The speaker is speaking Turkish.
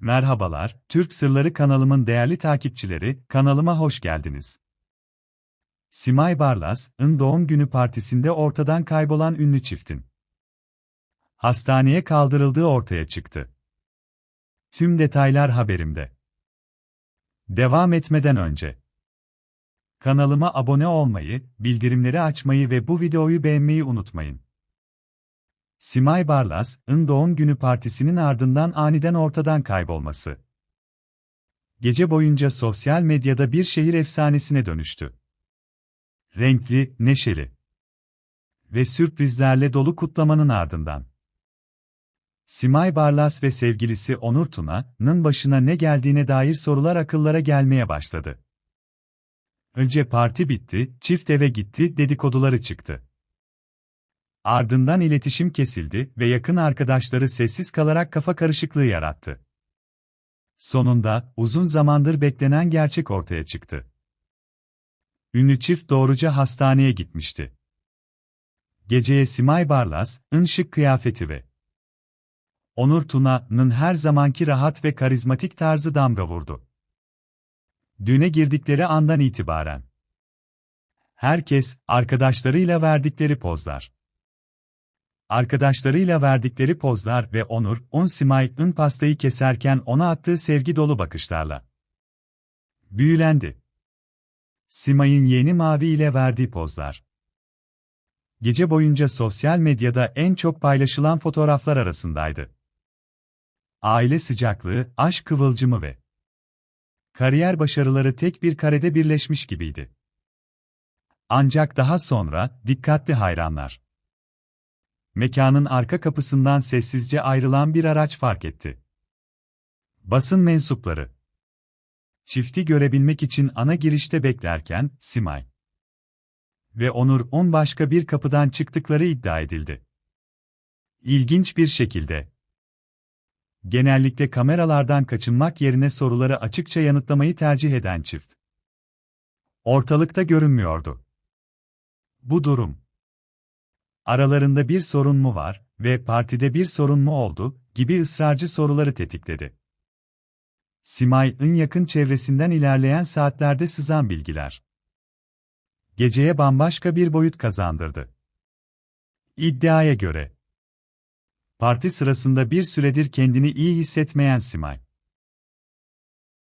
Merhabalar, Türk Sırları kanalımın değerli takipçileri, kanalıma hoş geldiniz. Simay Barlas'ın doğum günü partisinde ortadan kaybolan ünlü çiftin hastaneye kaldırıldığı ortaya çıktı. Tüm detaylar haberimde. Devam etmeden önce kanalıma abone olmayı, bildirimleri açmayı ve bu videoyu beğenmeyi unutmayın. Simay Barlas'ın doğum günü partisinin ardından aniden ortadan kaybolması. Gece boyunca sosyal medyada bir şehir efsanesine dönüştü. Renkli, neşeli ve sürprizlerle dolu kutlamanın ardından. Simay Barlas ve sevgilisi Onur Tuna'nın başına ne geldiğine dair sorular akıllara gelmeye başladı. Önce parti bitti, çift eve gitti dedikoduları çıktı. Ardından iletişim kesildi ve yakın arkadaşları sessiz kalarak kafa karışıklığı yarattı. Sonunda, uzun zamandır beklenen gerçek ortaya çıktı. Ünlü çift doğruca hastaneye gitmişti. Geceye Simay Barlas'ın şık kıyafeti ve Onur Tuna'nın her zamanki rahat ve karizmatik tarzı damga vurdu. Düğüne girdikleri andan itibaren herkes arkadaşlarıyla verdikleri pozlar Arkadaşlarıyla verdikleri pozlar ve Onur, On Simay'ın pastayı keserken ona attığı sevgi dolu bakışlarla. Büyülendi. Simay'ın yeni mavi ile verdiği pozlar. Gece boyunca sosyal medyada en çok paylaşılan fotoğraflar arasındaydı. Aile sıcaklığı, aşk kıvılcımı ve kariyer başarıları tek bir karede birleşmiş gibiydi. Ancak daha sonra, dikkatli hayranlar mekanın arka kapısından sessizce ayrılan bir araç fark etti. Basın mensupları Çifti görebilmek için ana girişte beklerken, Simay ve Onur on başka bir kapıdan çıktıkları iddia edildi. İlginç bir şekilde. Genellikle kameralardan kaçınmak yerine soruları açıkça yanıtlamayı tercih eden çift. Ortalıkta görünmüyordu. Bu durum, aralarında bir sorun mu var ve partide bir sorun mu oldu gibi ısrarcı soruları tetikledi. Simay'ın yakın çevresinden ilerleyen saatlerde sızan bilgiler. Geceye bambaşka bir boyut kazandırdı. İddiaya göre, parti sırasında bir süredir kendini iyi hissetmeyen Simay,